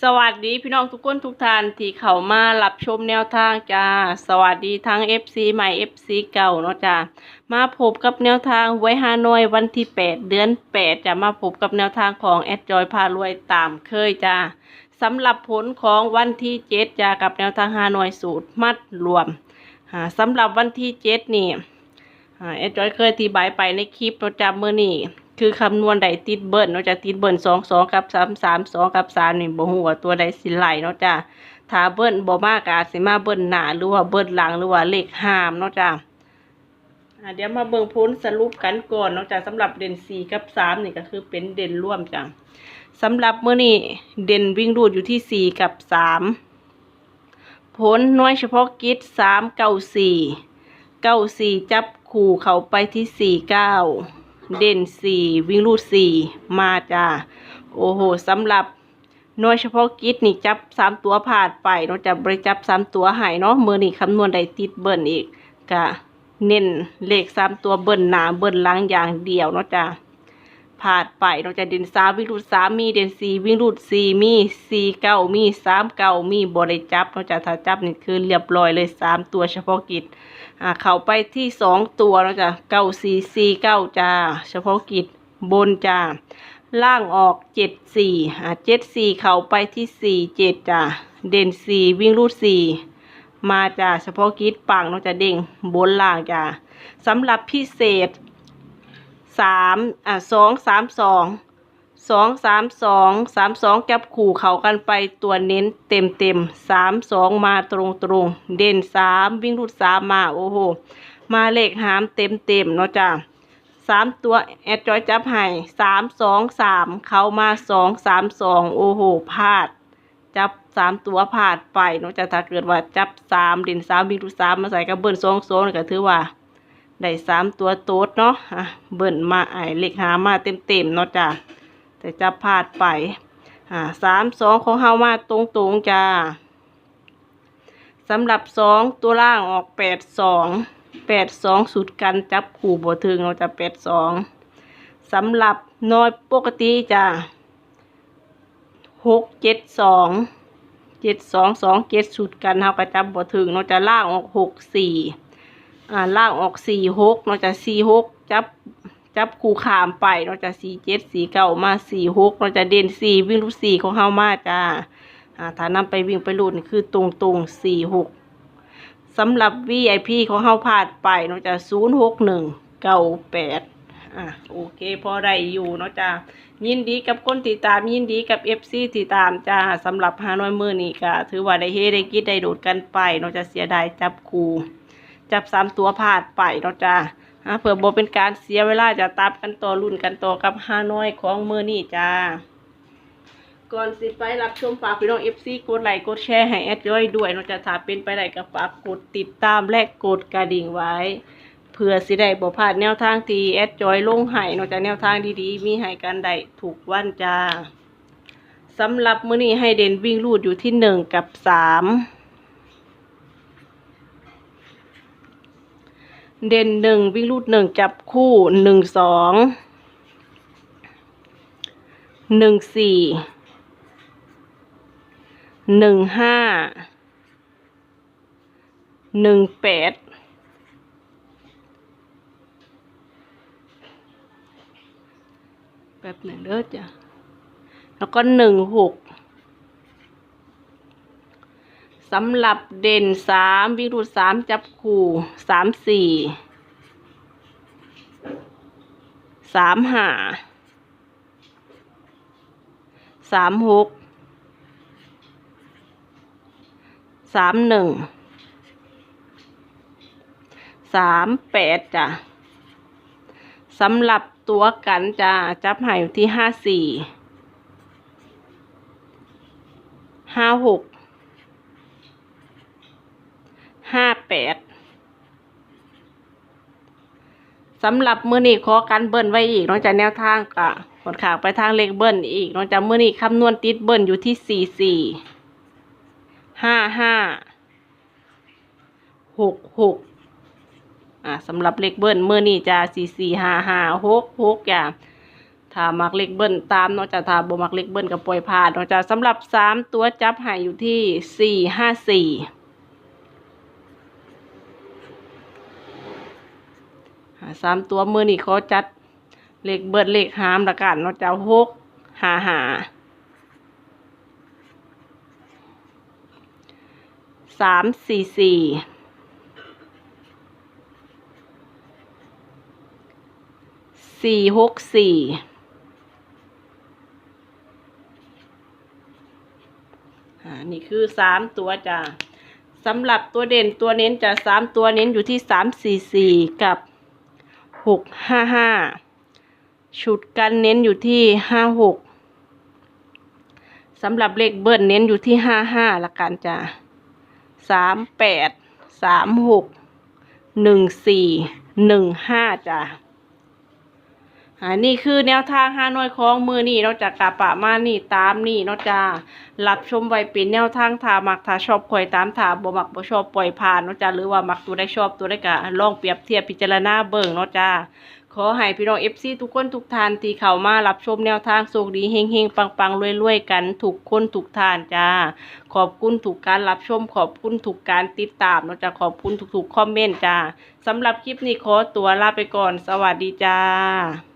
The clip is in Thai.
สวัสดีพี่น้องทุกคนทุกท่านที่เข้ามารับชมแนวทางจ้า สวัสดีทั้ง FC ใหม่ FC เก่าเนาะจ้ามาพบกับแนวทางไว้ฮานอยวันที่ 8 เดือน 8จะมาพบกับแนวทางของแอดจอยพารวยตามเคยจ้าสำหรับผลของวันที่ 7จ้ากับแนวทางฮานอยสูตรมัดรวมสำหรับวันที่ 7 นี่แอดจอยเคยอธิบายไปในคลิปเนาะจ้าเมื่อนี้ คือคำนวณใดติดเบิ้ลเนาะจะติดเบิ้ลสองสองกับสามสามสองกับสามนี่บ่ฮู้ว่าตัวใดสิไหลเนาะจ้ะถ้าเบิ้ลบ่มากอาจสิมาเบิ้ลหนาหรือว่าเบิ้ลหลังหรือว่าเลขห้ามเนาะจ้ะอ่าเดี๋ยวมาเบิ่งผลสรุปกันก่อนเนาะจ้ะสำหรับเด่นสี่กับสามนี่ก็คือเป็นเด่นร่วมจ้ะสำหรับเมื้อนี้เด่นวิ่งรูดอยู่ที่สี่กับสามผลหน้อยเฉพาะกิจสามเก้าสี่เก้าสี่จับคู่เขาไปที่สี่เก้า เด่นสี่วิ่งรูดสี่มาจ้าโอ้โหสำหรับหน่วยเฉพาะกิจนี่จับสามตัวผ่านไปเนาะจะบริจับสามตัวหายเนาะมือนี่คำนวณได้ติดเบิ้ลอีกกะเน้นเลขสามตัวเบิ้ลหนาเบิ้ลหลังอย่างเดียวเนาะจ้า ผ่านไปเนาะจะเด่นสามวิ่งรูดสามมีเด่นสี่วิ่งรูดสี่มีสี่เก้ามีสามเก้ามีบริจับเนาะจะถ้าจับนี่คือเรียบร้อยเลยสามตัวเฉพาะกิจอ่าเข้าไปที่สองตัวแล้วจ้ะเก้าสี่สี่เก้าจ้าเฉพาะกิจบนจ้าล่างออกเจ็ดสี่อ่าเจ็ดสี่เข้าไปที่สี่เจ็ดจ้าเด่นสี่วิ่งรูดสี่มาจ้าเฉพาะกิจปังเนาะจะเด้งบนล่างจ้าสำหรับพิเศษ สามอ่าสองสามสองสองสามสองสามสองจับขู่เขากันไปตัวเน้นเต็มเต็มสามสองมาตรงตรงเด่นสามวิ่งรูดสามมาโอ้โหมาเลขหามเต็มเต็มเนาะจ้าสามตัวแอดจอยจับให้สามสองสามเขามาสองสามสองโอ้โหพลาด จับสามตัวพลาดไปเนาะจ้าถ้าเกิดว่าจับสามเด่นสามวิ่งรูดสามมาใส่กับเบิ้ลสองสองก็ถือว่า ได้สามตัวโต๊ดเนาะอะเบิ่นมาไอเลขหามาเต็มเต็มๆเนาะจ้าแต่จะพลาดไปอ่าสามสองของเฮามาตรงตรงๆจ้าสำหรับสองตัวล่างออกแปดสองแปดสองสุดกันจับขู่บ่ถึงเราจะแปดสองสำหรับน้อยปกติจ้าหกเจ็ดสองเจ็ดสองสองเจ็ดสุดกันเฮาก็จับบ่ถึงเราจะล่างออกหกสี่ อ่าล่างออกสี่หกเนาจะสี่หกจับจับคู่ขามไปเนาจะสี่เจ็ดสี่เก้ามาสี่หกเนาจะเด่นสี่วิ่งรูดสี่ของเฮามาจ้าอ่าถ้านำไปวิ่งไปรูดนี่คือตรงตรงสี่หกสำหรับ VIP ของเฮาพลาดไปเนาจะศูนย์หกหนึ่งเก้าแปดอะโอเค พอได้อยู่เนาะจ้ายินดีกับคนติดตามยินดีกับ FC ติดตามจ้าสำหรับฮานอยมือนี่ก็ถือว่าได้เฮได้กิดได้โดดกันไปเนาะจะเสียดายจับคู่ จับสามตัวพลาดไปเนาะจ้าฮะเผื่อบ่เป็นการเสียเวลาจะตับกันต่อรุ่นกันต่อกับฮานอยของมือนี่จ้าก่อนสิไปรับชมฝากพี่น้อง FC กดไลค์กดแชร์ให้แอดย่อยด้วยเนาจะถ้าเป็นไปได้ก็ฝากกดติดตามและกดกระดิ่งไว้ เพื่อสิได้บ่พลาดแนวทางทีแอดจอยลงให้เนาะจะแนวทางดีๆ มีให้กันได้ถูกวันจ้าสำหรับมื้อนี้ให้เด่นวิ่งรูดอยู่ที่หนึ่งกับสาม เด่นหนึ่งวิ่งรูดหนึ่งจับคู่หนึ่งสองหนึ่งสี่หนึ่งห้าหนึ่งแปดแบบหนึ่งเด้อจ้ะแล้วก็หนึ่งหก สำหรับเด่นสามวิรูดสามจับคู่สามสี่สามห้าสามหกสามหนึ่งสามแปดจ้ะสำหรับตัวกันจ้ะจับหายที่ห้าสี่ห้าหก ห้าแปดสำหรับมือนี้ขอกันเบิ้ลไว้อีกนอกจากแนวทางกะขนขางไปทางเลขเบิ้ลอีกนอกจากมือนี้คำนวณติดเบิ้ลอยู่ที่สี่สี่ห้าห้าหกหกอ่าสำหรับเลขเบิ้ลมือนี้จะสี่สี่ห้าห้าหกหกอย่างถ้ามักเล็กเบิ้ลตามเนาะจ้ะถ้าบ่มักเล็กเบิ้ลก็ปล่อยผ่านเนาะจ้ะสำหรับสามตัวจับให้อยู่ที่สี่ห้าสี่ สามตัวมือนี่เขาจัดเล็กเบิ้ลเล็กหามละกันเนาะจ้ะหกหาหาสามสี่สี่สี่หกสี่อ่านี่คือสามตัวจ้ะสำหรับตัวเด่นตัวเน้นจะสามตัวเน้นอยู่ที่สามสี่สี่กับ หกห้าห้าชุดกันเน้นอยู่ที่ห้าหกสำหรับเลขเบิ้ลเน้นอยู่ที่ห้าห้าละกันจ้ะสามแปดสามหกหนึ่งสี่หนึ่งห้าจ้ะ อ่านี่คือแนวทางห้าน้อยของมือนี่นอกจากกาปะมานี่ตามนี่นอกจากรับชมไว้เป็นแนวทางถามักถาชอบข่อยตามถาบ่มักบ่ชอบปล่อยผ่านนอกจากหรือว่ามักตัวได้ชอบตัวได้กะลองเปรียบเทียบพิจารณาเบิ่งนอกจากขอให้พี่น้อง FC ทุกคนทุกทานที่เข้ามารับชมแนวทางโชคดีเฮงๆปังๆรวยๆกันทุกคนทุกทานจ้า ขอบคุณทุกการรับชม ขอบคุณทุกการติดตามนอกจากขอบคุณทุกๆคอมเมนต์จ้าสำหรับคลิปนี้ขอตัวลาไปก่อน สวัสดีจ้า